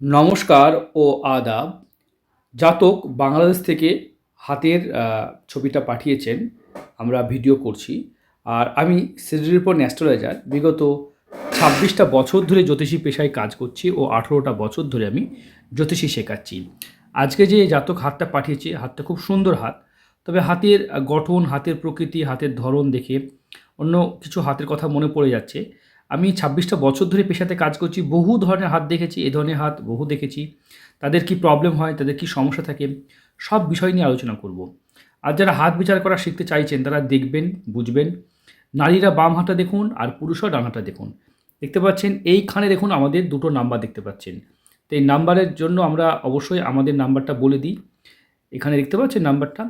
নমস্কার ও আদাব। জাতক বাংলাদেশ থেকে হাতের ছবিটা পাঠিয়েছেন। আমরা ভিডিও করছি। আর আমি সিরিপর ন্যাস্ট্রোলজার বিগত ছাব্বিশটা বছর ধরে জ্যোতিষী পেশায় কাজ করছি ও আঠেরোটা বছর ধরে আমি জ্যোতিষী শেখাচ্ছি। আজকে যে জাতক হাতটা পাঠিয়েছে, হাতটা খুব সুন্দর হাত। তবে হাতের গঠন, হাতের প্রকৃতি, হাতের ধরন দেখে অন্য কিছু হাতের কথা মনে পড়ে যাচ্ছে। আমি ছাব্বিশটা বছর ধরে পেশাতে কাজ করছি, বহু ধরনের হাত দেখেছি, এ ধরনের হাত বহু দেখেছি। তাদের কি প্রবলেম হয়, তাদের কি সমস্যা থাকে, সব বিষয় নিয়ে আলোচনা করব। আর যারা হাত বিচার করা শিখতে চাইছেন, তারা দেখবেন, বুঝবেন। নারীরা বাম হাতটা দেখুন আর পুরুষরা ডান দেখুন। দেখতে পাচ্ছেন, এইখানে দেখুন আমাদের দুটো নাম্বার দেখতে পাচ্ছেন। তো এই নাম্বারের জন্য আমরা অবশ্যই আমাদের নাম্বারটা বলে দিই। এখানে দেখতে পাচ্ছেন নাম্বারটা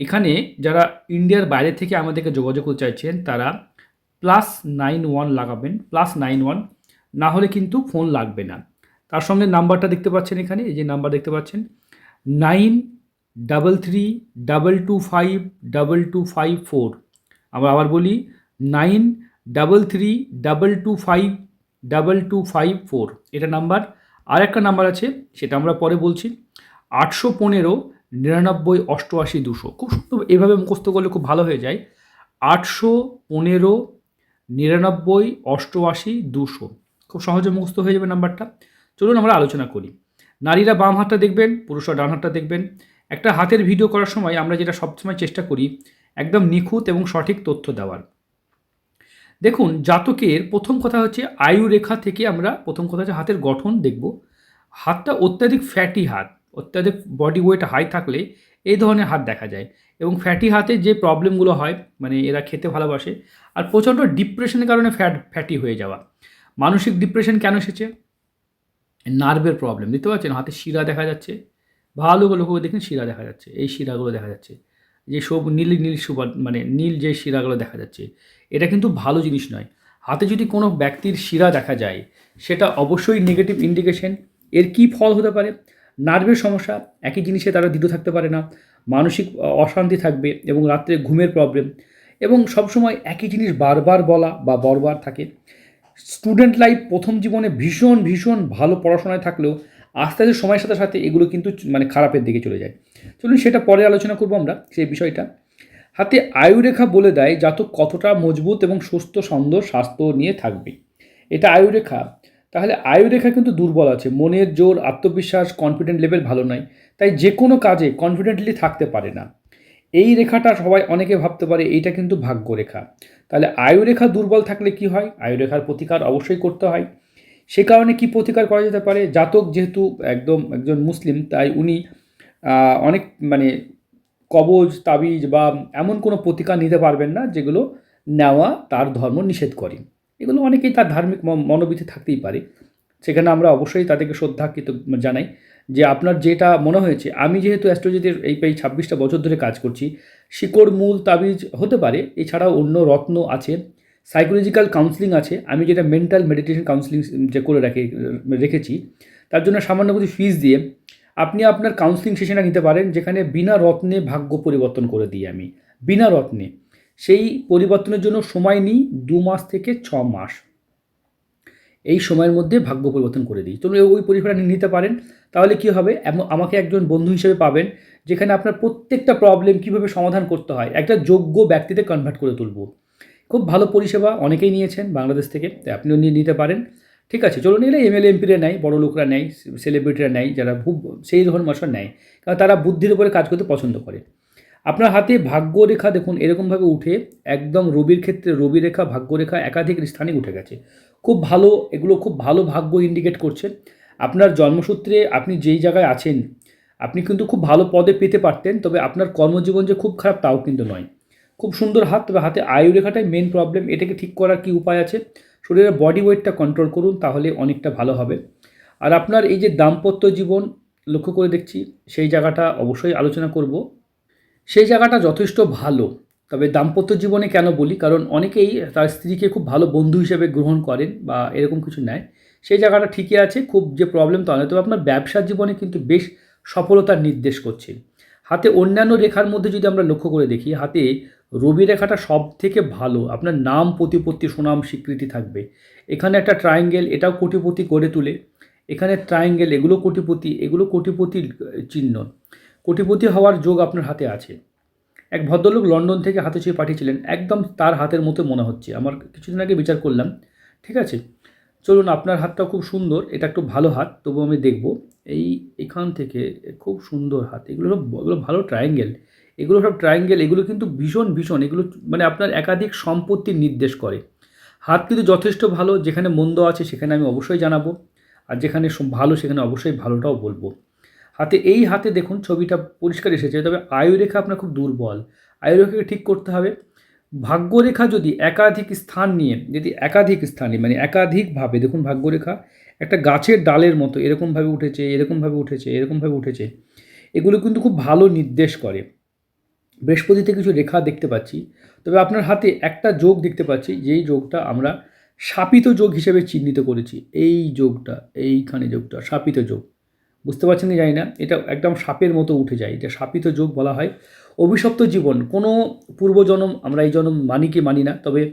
এখানে যারা ইন্ডিয়ার বাইরে থেকে আমাদেরকে যোগাযোগ করতে চাইছেন, তারা প্লাস নাইন ওয়ান লাগাবেন প্লাস নাইন ওয়ান না হলে কিন্তু ফোন লাগবে না। তার সঙ্গে নাম্বারটা দেখতে পাচ্ছেন এখানে, এই যে নাম্বার দেখতে পাচ্ছেন nine double three double two five double two five four আমরা আবার বলি nine double three double two five double two five four এটা নাম্বার। আর একটা নাম্বার আছে, সেটা আমরা পরে বলছি, আটশো পনেরো নিরানব্বই অষ্টআশি দুশো। খুব সুন্দর, এভাবে মুখস্থ করলে খুব ভালো হয়ে যায়। আটশো পনেরো নিরানব্বই, অষ্টআশি, দুশো। খুব সহজে মুখস্থ হয়ে যাবে নাম্বারটা। চলুন আমরা আলোচনা করি। নারীরা বাম হাতটা দেখবেন, পুরুষরা ডান হাতটা দেখবেন। একটা হাতের ভিডিও করার সময় আমরা যেটা সবসময় চেষ্টা করি, একদম নিখুঁত এবং সঠিক তথ্য দেওয়ার। দেখুন, জাতকের প্রথম কথা হচ্ছে আয়ু রেখা থেকে আমরা প্রথম কথা হচ্ছে হাতের গঠন দেখব। হাতটা অত্যাধিক ফ্যাটি হাত, অত্যাধিক বডি ওয়েট হাই থাকলে এই ধরনের হাত দেখা যায়। এবং ফ্যাটি হাতে যে প্রবলেমগুলো হয় মানে এরা খেতে ভালোবাসে, আর প্রচণ্ড ডিপ্রেশনের কারণে ফ্যাট ফ্যাটি হয়ে যাওয়া। মানসিক ডিপ্রেশন কেন এসেছে? নার্ভের প্রবলেম দেখতে পাচ্ছেন? হাতে শিরা দেখা যাচ্ছে, ভালো করে দেখুন, শিরা দেখা যাচ্ছে, এই শিরাগুলো দেখা যাচ্ছে। যে সব নীল নীল সুবা মানে নীল যে শিরাগুলো দেখা যাচ্ছে, এটা কিন্তু ভালো জিনিস নয়। হাতে যদি কোনো ব্যক্তির শিরা দেখা যায়, সেটা অবশ্যই নেগেটিভ ইন্ডিকেশন এর কি ফল হতে পারে? নার্ভের সমস্যা, একই জিনিসে তারা দৃঢ় থাকতে পারে না। মানসিক অশান্তি থাকবে এবং রাত্রে ঘুমের প্রবলেম এবং সবসময় একই জিনিস বারবার বলা বা বরবার থাকে। স্টুডেন্ট লাইফ প্রথম জীবনে ভীষণ ভীষণ ভালো পড়াশোনায় থাকলেও আস্তে আস্তে সময়ের সাথে সাথে এগুলো কিন্তু মানে খারাপের দিকে চলে যায়। চলুন সেটা পরে আলোচনা করব আমরা সেই বিষয়টা। হাতে আয়ুরেখা বলে দেয় জাতক কতটা মজবুত এবং সুস্থ, সুন্দর স্বাস্থ্য নিয়ে থাকবে। এটা আয়ুরেখা তাহলে আয়ুরেখা কিন্তু দুর্বল আছে। মনের জোর, আত্মবিশ্বাস কনফিডেন্ট লেভেল ভালো নয়। তাই যে কোনো কাজে কনফিডেন্টলি থাকতে পারে না। এই রেখাটা সবাই অনেকে ভাবতে পারে এইটা কিন্তু ভাগ্য রেখা। তাহলে আয়ুরেখা দুর্বল থাকলে কি হয়? আয়ুরেখার প্রতিকার অবশ্যই করতে হয়। সে কারণে কি প্রতিকার করা যেতে পারে? জাতক যেহেতু একদম একজন মুসলিম, তাই উনি অনেক মানে কবজ, তাবিজ বা এমন কোনো প্রতিকার নিতে পারবেন না যেগুলো নেওয়া তার ধর্ম নিষেধ করে। এগুলো অনেকেই তার ধার্মিক ম- মনোবৃত্তি থাকতেই পারে। সেখানে আমরা অবশ্যই তাদেরকে শ্রদ্ধা জানাই যে আপনার যেটা মনে হয়েছে, আমি যেহেতু অ্যাস্ট্রোলজিদের এই এই ছাব্বিশটা বছর ধরে কাজ করছি, শিকড়, মূল, তাবিজ হতে পারে, এছাড়াও অন্য রত্ন আছে সাইকোলজিক্যাল কাউন্সিলিং আছে, আমি যেটা মেন্টাল মেডিটেশন কাউন্সিলিং যে করে রাখি, রেখেছি, তার জন্য সামান্য কিছু ফিস দিয়ে আপনি আপনার কাউন্সিলিং সেশনটা নিতে পারেন, যেখানে বিনা রত্নে ভাগ্য পরিবর্তন করে দিই আমি। বিনা রত্নে। সেই পরিবর্তনের জন্য সময় নিই দু মাস থেকে ছ মাস। এই সময়ের মধ্যে ভাগ্য পরিবর্তন করে দিই। চলুন ওই পরিষেবাটা নিতে পারেন। তাহলে কি হবে? আমাকে একজন বন্ধু হিসেবে পাবেন, যেখানে আপনার প্রত্যেকটা প্রবলেম কীভাবে সমাধান করতে হয়, একটা যোগ্য ব্যক্তিতে কনভার্ট করে তুলব। খুব ভালো পরিষেবা অনেকেই নিয়েছেন বাংলাদেশ থেকে তাই আপনিও নিয়ে নিতে পারেন। ঠিক আছে, চলুন এলে এমএলএ এমপিরা নেয়, বড় লোকরা নেয় সেলিব্রিটিরা নেয়, যারা খুব সেই ধরনের মানুষরা নেয়। কারণ তারা বুদ্ধির উপরে কাজ করতে পছন্দ করে। আপনার হাতে ভাগ্য রেখা দেখুন, এরকমভাবে উঠে একদম রবির ক্ষেত্রে রবি রেখা ভাগ্য রেখা একাধিক স্থানে উঠে গেছে। খুব ভালো, এগুলো খুব ভালো ভাগ্য ইন্ডিকেট করছে। আপনার জন্মসূত্রে আপনি যেই জায়গায় আছেন, আপনি কিন্তু খুব ভালো পদে পেতে পারতেন, তবে আপনার কর্মজীবন যে খুব খারাপ তাও কিন্তু নয়। খুব সুন্দর হাত, তবে হাতে আয়ু রেখাটাই মেন প্রবলেম এটাকে ঠিক করার কি উপায় আছে? শরীরের বডি ওয়েটটা কন্ট্রোল করুন, তাহলে অনেকটা ভালো হবে। আর আপনার এই যে দাম্পত্য জীবন, লক্ষ্য করে দেখছি, সেই জায়গাটা অবশ্যই আলোচনা করব। সেই জায়গাটা যথেষ্ট ভালো। তবে দাম্পত্য জীবনে কেন বলি? কারণ অনেকেই তার স্ত্রীকে খুব ভালো বন্ধু হিসেবে গ্রহণ করেন বা এরকম কিছু নেয়। সেই জায়গাটা ঠিকই আছে, খুব যে প্রবলেম তা নয়। তবে আপনার ব্যবসার জীবনে কিন্তু বেশ সফলতার নির্দেশ করছে। হাতে অন্যান্য রেখার মধ্যে যদি আমরা লক্ষ্য করে দেখি, হাতে রবি রেখাটা সব থেকে ভালো। আপনার নাম, প্রতিপত্তি, সুনাম, স্বীকৃতি থাকবে। এখানে একটা ট্রায়াঙ্গেল এটাও কোটিপতি করে তুলে। এখানে ট্রায়াঙ্গেল এগুলো কোটিপতি, এগুলো কোটিপতির চিহ্ন। কোটিপতি হওয়ার যোগ আপনার হাতে আছে। এক ভদ্রলোক লন্ডন থেকে হাতে ছুঁয়ে পাঠিয়েছিলেন। একদম তার হাতের মতো মনে হচ্ছে। আমার কিছুদিন আগে বিচার করলাম। ঠিক আছে? চলুন, আপনার হাতটা খুব সুন্দর। এটা একটু ভালো হাত, তবু আমি দেখব। এই এখান থেকে খুব সুন্দর হাত। এগুলো সব, এগুলো ভালো ট্রায়াঙ্গেল এগুলো সব ট্রায়াঙ্গেল এগুলো কিন্তু ভীষণ ভীষণ। এগুলো মানে আপনার একাধিক সম্পত্তির নির্দেশ করে। হাত কিন্তু যথেষ্ট ভালো। যেখানে মন্দ আছে সেখানে আমি অবশ্যই জানাব। আর যেখানে ভালো, সেখানে অবশ্যই ভালোটাও বলব। হাতে, এই হাতে দেখুন ছবিটা পরিষ্কার এসেছে, তবে আয়ুরেখা আপনার খুব দুর্বল। আয়ুরেখাকে ঠিক করতে হবে। ভাগ্যরেখা যদি একাধিক স্থান নিয়ে, যদি একাধিক স্থানে মানে একাধিকভাবে, দেখুন ভাগ্যরেখা, একটা গাছের ডালের মতো, এরকমভাবে উঠেছে এরকমভাবে উঠেছে এরকমভাবে উঠেছে, এগুলো কিন্তু খুব ভালো নির্দেশ করে। বৃহস্পতিতে কিছু রেখা দেখতে পাচ্ছি, তবে আপনার হাতে একটা যোগ দেখতে পাচ্ছি, যেই যোগটা আমরা শাপিত যোগ হিসেবে চিহ্নিত করেছি। এই যোগটা, এইখানে যোগটা, শাপিত যোগ। বুঝতে পারছেন কি জানি না, এটা একদম সাপের মতো উঠে যায়, এটা সাপিত যোগ বলা হয়। অভিশপ্ত জীবন, কোনো পূর্বজন্ম আমরা এই জন্ম মানি কি মানি না, তবে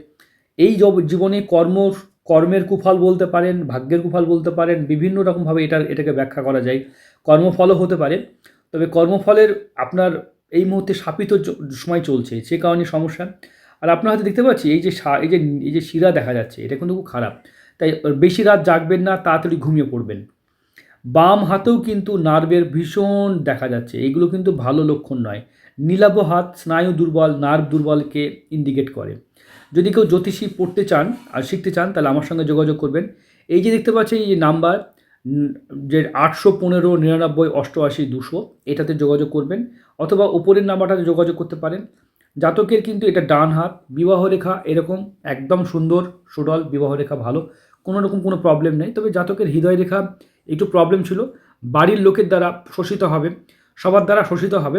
এই জব- জীবনে কর্ম, কর্মের কুফল বলতে পারেন, ভাগ্যের কুফল বলতে পারেন, বিভিন্ন রকমভাবে এটা এটাকে ব্যাখ্যা করা যায়। কর্মফলও হতে পারে, তবে কর্মফলের আপনার এই মুহূর্তে সাপিত সময় চলছে, সে কারণে সমস্যা। আর আপনার হাতে দেখতে পাচ্ছি, এই যে এই যে এই যে শিরা দেখা যাচ্ছে, এটা কিন্তু খুব খারাপ। তাই বেশি রাত জাগবেন না, তাড়াতাড়ি ঘুমিয়ে পড়বেন। বাম হাতেও কিন্তু নার্ভের ভীষণ দেখা যাচ্ছে। এগুলো কিন্তু ভালো লক্ষণ নয়। নীলাভ হাত স্নায়ু দুর্বল, নার্ভ দুর্বলকে ইন্ডিকেট করে। যদি কেউ জ্যোতিষী পড়তে চান আর শিখতে চান, তাহলে আমার সঙ্গে যোগাযোগ করবেন। এই যে দেখতে পাচ্ছেন, এই যে নাম্বার যে আটশো পনেরো নিরানব্বই অষ্টআশি দুশো, এটাতে যোগাযোগ করবেন অথবা উপরের নাম্বারটাতে যোগাযোগ করতে পারেন। জাতকের কিন্তু এটা ডান হাত, বিবাহ রেখা এরকম একদম সুন্দর, সুডল, বিবাহ রেখা ভালো কোনো রকম কোনো প্রবলেম নেই। তবে জাতকের হৃদয় রেখা একটু প্রবলেম ছিল। বাড়ির লোকের দ্বারা শোষিত হবে, সবার দ্বারা শোষিত হবে,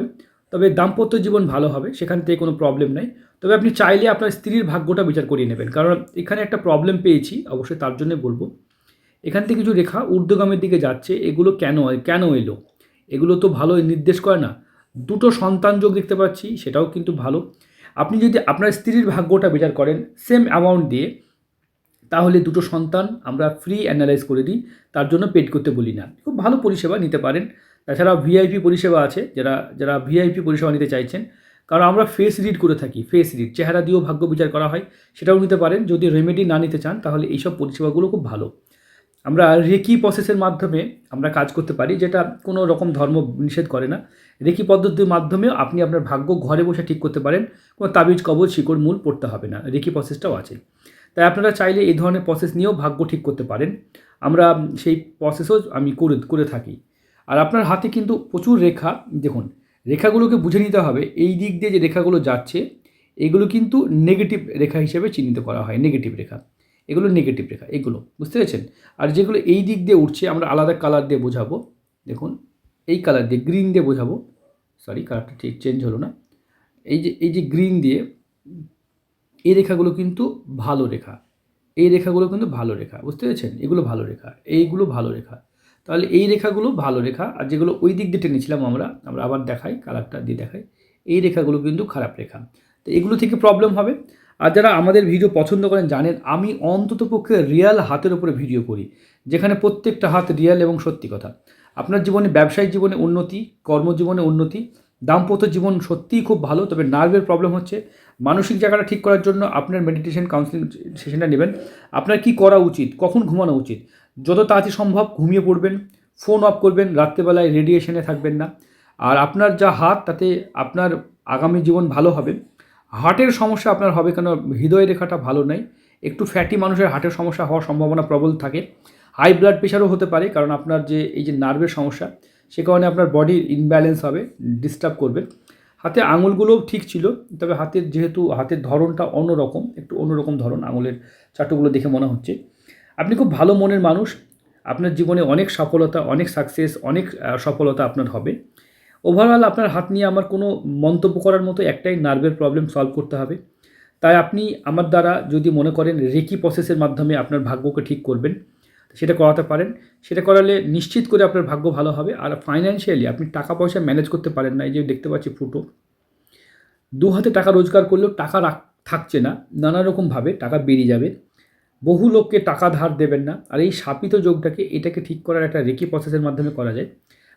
তবে দাম্পত্য জীবন ভালো হবে, সেখান থেকে কোনো প্রবলেম নেই। তবে আপনি চাইলে আপনার স্ত্রীর ভাগ্যটা বিচার করিয়ে নেবেন। কারণ এখানে একটা প্রবলেম পেয়েছি, অবশ্যই তার জন্য বলব। এখান থেকে কিছু রেখা ঊর্ধ্বগামের দিকে যাচ্ছে, এগুলো কেন কেন এলো? এগুলো তো ভালো নির্দেশ করে না। দুটো সন্তান যোগ দেখতে পাচ্ছি, সেটাও কিন্তু ভালো। আপনি যদি আপনার স্ত্রীর ভাগ্যটা বিচার করেন সেম অ্যামাউন্ট দিয়ে তাহলে দুটো সন্তান আমরা ফ্রি অ্যানালাইজ করে দিই, তার জন্য পেড করতে বলি না। খুব ভালো পরিষেবা নিতে পারেন। তাছাড়া ভিআইপি পরিষেবা আছে, যারা যারা ভিআইপি পরিষেবা নিতে চাইছেন, কারণ আমরা ফেস রিড করে থাকি ফেস রিড চেহারা দিয়েও ভাগ্য বিচার করা হয়, সেটাও নিতে পারেন। যদি রেমেডি না নিতে চান, তাহলে এইসব পরিষেবাগুলো খুব ভালো। আমরা রেকি প্রসেসের মাধ্যমে আমরা কাজ করতে পারি, যেটা কোনো রকম ধর্ম নিষেধ করে না। রেকি পদ্ধতির মাধ্যমেও আপনি আপনার ভাগ্য ঘরে বসে ঠিক করতে পারেন, কোনো তাবিজ, কবজ, শিকড়, মূল পড়তে হবে না। রেকি প্রসেসটাও আছে। তাই আপনারা চাইলে এই ধরনের প্রসেস নিয়েও ভাগ্য ঠিক করতে পারেন। আমরা সেই প্রসেসও আমি করে করে থাকি। আর আপনার হাতে কিন্তু প্রচুর রেখা, দেখুন, রেখাগুলোকে বুঝে নিতে হবে। এই দিক দিয়ে যে রেখাগুলো যাচ্ছে, এগুলো কিন্তু নেগেটিভ রেখা হিসেবে চিহ্নিত করা হয় নেগেটিভ রেখা। এগুলো নেগেটিভ রেখা, এগুলো, বুঝতে পেরেছেন? আর যেগুলো এই দিক দিয়ে উঠছে, আমরা আলাদা কালার দিয়ে বোঝাবো। দেখুন, এই কালার দিয়ে গ্রিন দিয়ে বোঝাবো। সরি কালারটা ঠিক চেঞ্জ হলো না। এই যে এই যে গ্রিন দিয়ে এই রেখাগুলো কিন্তু ভালো রেখা। এই রেখাগুলো কিন্তু ভালো রেখা, বুঝতে পেরেছেন? এগুলো ভালো রেখা, এইগুলো ভালো রেখা। তাহলে এই রেখাগুলো ভালো রেখা, আর যেগুলো ওই দিক দিয়ে টেনেছিলাম আমরা আমরা আবার দেখাই কালারটা দিয়ে দেখাই। এই রেখাগুলো কিন্তু খারাপ রেখা। তো এগুলো থেকে প্রবলেম হবে। আর যারা আমাদের ভিডিও পছন্দ করেন, জানেন আমি অন্তত পক্ষে রিয়াল হাতের উপরে ভিডিও করি, যেখানে প্রত্যেকটা হাত রিয়াল এবং সত্যি কথা। আপনার জীবনে, ব্যবসায়িক জীবনে উন্নতি, কর্মজীবনে উন্নতি, দাম্পত্য জীবন সত্যিই খুব ভালো, তবে নার্ভের প্রবলেম হচ্ছে। মানসিক জায়গাটা ঠিক করার জন্য আপনার মেডিটেশন কাউন্সিলিং সেশনটা নেবেন। আপনার কি করা উচিত? কখন ঘুমানো উচিত? যত তাড়াতাড়ি সম্ভব ঘুমিয়ে পড়বেন ফোন অফ করবেন, রাত্রেবেলায় রেডিয়েশনে থাকবেন না। আর আপনার যা হাত, তাতে আপনার আগামী জীবন ভালো হবে। হার্টের সমস্যা আপনার হবে কেন? হৃদয় রেখাটা ভালো নয় একটু ফ্যাটি মানুষের হার্টের সমস্যা হওয়ার সম্ভাবনা প্রবল থাকে। হাই ব্লাড প্রেশারও হতে পারে, কারণ আপনার যে, এই যে নার্ভের সমস্যা, সে কারণে আপনার বডির ইনব্যালেন্স হবে ডিস্টার্ব করবে। হাতে আঙুলগুলোও ঠিক ছিল, তবে হাতের যেহেতু হাতের ধরনটা অন্যরকম, একটু অন্যরকম ধরন আঙুলের চাটুগুলো দেখে মনে হচ্ছে। আপনি খুব ভালো মনের মানুষ, আপনার জীবনে অনেক সফলতা, অনেক সাকসেস অনেক সফলতা আপনার হবে। ওভারঅল আপনার হাত নিয়ে আমার কোনো মন্তব্য করার মতো একটাই নার্ভের প্রবলেম সলভ করতে হবে। তাই আপনি আমার দ্বারা যদি মনে করেন রেকি প্রসেসের মাধ্যমে আপনার ভাগ্যকে ঠিক করবেন। সেটা করাতে পারেন। সেটা করালে নিশ্চিত করে আপনার ভাগ্য ভালো হবে। আর ফাইন্যান্সিয়ালি আপনি টাকা পয়সা ম্যানেজ করতে পারেন না। এই যে দেখতে পাচ্ছি ফুটো। দু হাতে টাকা রোজগার করলেও টাকা রাখ, থাকছে না। নানা রকমভাবে টাকা বেরিয়ে যাবে। বহু লোককে টাকা ধার দেবেন না। আর এই শাপিত যোগটাকে, এটাকে ঠিক করার একটা রেকি প্রসেসের মাধ্যমে করা যায়।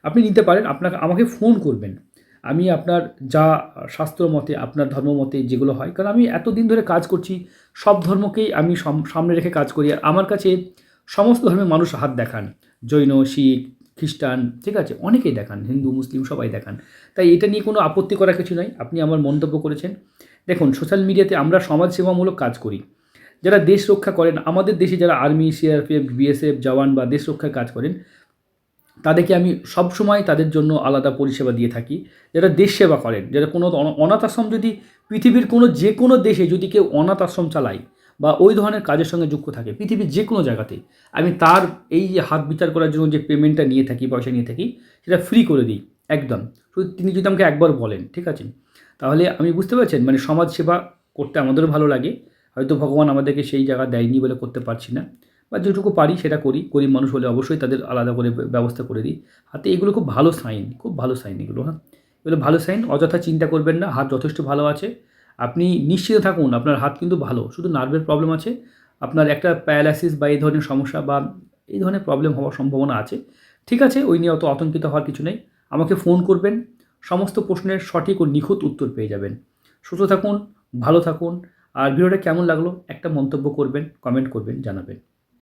আপনি নিতে পারেন, আপনাকে, আমাকে ফোন করবেন। আমি আপনার যা শাস্ত্র মতে, আপনার ধর্ম মতে যেগুলো হয়। কারণ আমি এতদিন ধরে কাজ করছি, সব ধর্মকেই আমি সামনে রেখে কাজ করি। আর আমার কাছে সমস্ত ধর্মের মানুষ হাত দেখান। জৈন, শিখ, খ্রিস্টান, ঠিক আছে, অনেকেই দেখান, হিন্দু, মুসলিম, সবাই দেখান। তাই এটা নিয়ে কোনো আপত্তি করা কিছু নয় আপনি আমার মন্তব্য করেছেন। দেখুন সোশ্যাল মিডিয়াতে আমরা সমাজসেবামূলক কাজ করি। যারা দেশ রক্ষা করেন, আমাদের দেশে যারা আর্মি সিআরপিএফ বিএসএফ জওয়ান বা দেশ রক্ষার কাজ করেন, তাদেরকে আমি সব সময় তাদের জন্য আলাদা পরিষেবা দিয়ে থাকি। যারা দেশ সেবা করেন, যারা কোনো অনাথ আশ্রম যদি পৃথিবীর কোনো যে কোনো দেশে যদি কেউ অনাথ আশ্রম চালায় বা ওই ধরনের কাজের সঙ্গে যুক্ত থাকে, পৃথিবীর যে কোনো জায়গাতে আমি তার এই যে হাত বিচার করার জন্য যে পেমেন্টটা নিয়ে থাকি, পয়সা নিয়ে থাকি, সেটা ফ্রি করে দিই, একদম। শুধু তিনি যদি আমাকে একবার বলেন, ঠিক আছে? তাহলে আমি বুঝতে পারছেন মানে সমাজ সেবা করতে আমাদেরও ভালো লাগে, হয়তো ভগবান আমাদেরকে সেই জায়গা দেয়নি বলে করতে পারছি না, বা যেটুকু পারি সেটা করি, গরিব মানুষ হলে অবশ্যই তাদের আলাদা করে ব্যবস্থা করে দিই। হাতে এগুলো খুব ভালো সাইন খুব ভালো সাইন এগুলো হ্যাঁ? এগুলো ভালো সাইন অযথা চিন্তা করবেন না, হাত যথেষ্ট ভালো আছে আপনি নিশ্চিত থাকুন আপনার হাত কিন্তু ভালো, শুধু নার্ভের প্রবলেম আছে, আপনার একটা প্যারালাইসিস বা এই ধরনের সমস্যা বা এই ধরনের প্রবলেম হওয়ার সম্ভাবনা আছে, ঠিক আছে, ওই নিয়ে অত আতঙ্কিত হওয়ার কিছু নেই, আমাকে ফোন করবেন, সমস্ত প্রশ্নের সঠিক ও নিখুঁত উত্তর পেয়ে যাবেন, সুস্থ থাকুন, ভালো থাকুন, আর ভিডিওটা কেমন লাগল একটা মন্তব্য করবেন কমেন্ট করবেন, জানাবেন।